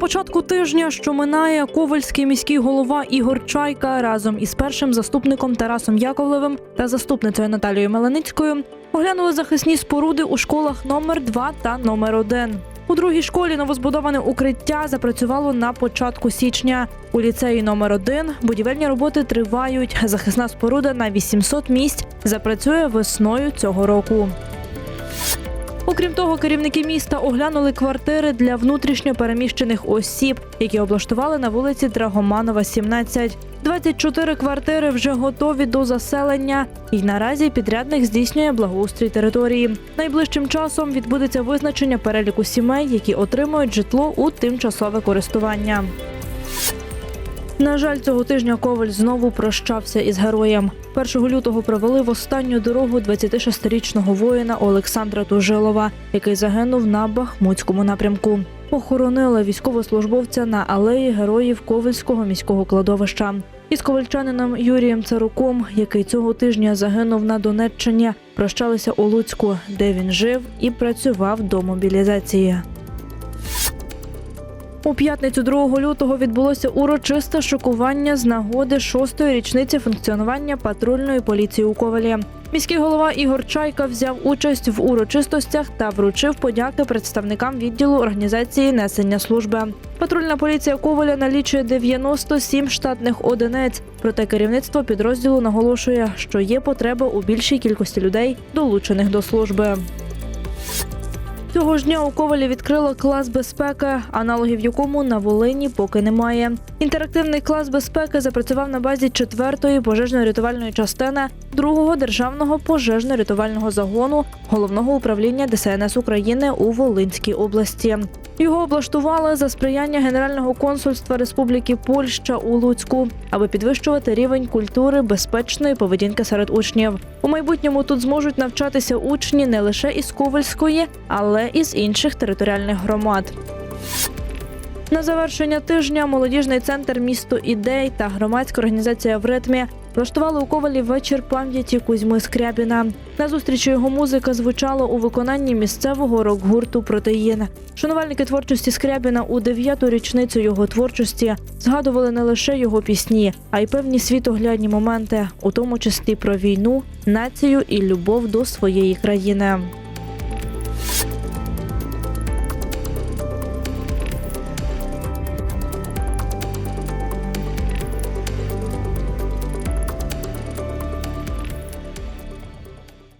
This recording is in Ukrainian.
початку тижня, що минає, ковальський міський голова Ігор Чайка разом із першим заступником Тарасом Яковлевим та заступницею Наталією Меланицькою оглянули захисні споруди у школах номер 2 та номер 1. У другій школі новозбудоване укриття запрацювало на початку січня. У ліцеї номер 1 будівельні роботи тривають. Захисна споруда на 800 місць запрацює весною цього року. Окрім того, керівники міста оглянули квартири для внутрішньо переміщених осіб, які облаштували на вулиці Драгоманова, 17. 24 квартири вже готові до заселення, і наразі підрядник здійснює благоустрій території. Найближчим часом відбудеться визначення переліку сімей, які отримують житло у тимчасове користування. На жаль, цього тижня Коваль знову прощався із героєм. 1 лютого провели в останню дорогу 26-річного воїна Олександра Тужилова, який загинув на Бахмутському напрямку. Похоронили військовослужбовця на алеї героїв Ковальського міського кладовища. Із ковальчанином Юрієм Царуком, який цього тижня загинув на Донеччині, прощалися у Луцьку, де він жив і працював до мобілізації. У п'ятницю 2 лютого відбулося урочисте шокування з нагоди шостої річниці функціонування патрульної поліції у Ковалі. Міський голова Ігор Чайка взяв участь в урочистостях та вручив подяки представникам відділу організації несення служби. Патрульна поліція Коваля налічує 97 штатних одиниць. Проте керівництво підрозділу наголошує, що є потреба у більшій кількості людей, долучених до служби. Цього ж дня у Ковалі відкрила клас безпеки, аналогів якому на Волині поки немає. Інтерактивний клас безпеки запрацював на базі 4-ї пожежно-рятувальної частини 2-го державного пожежно-рятувального загону головного управління ДСНС України у Волинській області. Його облаштували за сприяння Генерального консульства Республіки Польща у Луцьку, аби підвищувати рівень культури безпечної поведінки серед учнів. У майбутньому тут зможуть навчатися учні не лише із Ковальської, але і з інших територіальних громад. На завершення тижня молодіжний центр місто ідей та громадська організація в ритмі влаштували у Ковалі вечір пам'яті Кузьми Скрябіна. На зустрічі його музика звучала у виконанні місцевого рок-гурту Протеїн. Шанувальники творчості Скрябіна у дев'яту річницю його творчості згадували не лише його пісні, а й певні світоглядні моменти, у тому числі про війну, націю і любов до своєї країни.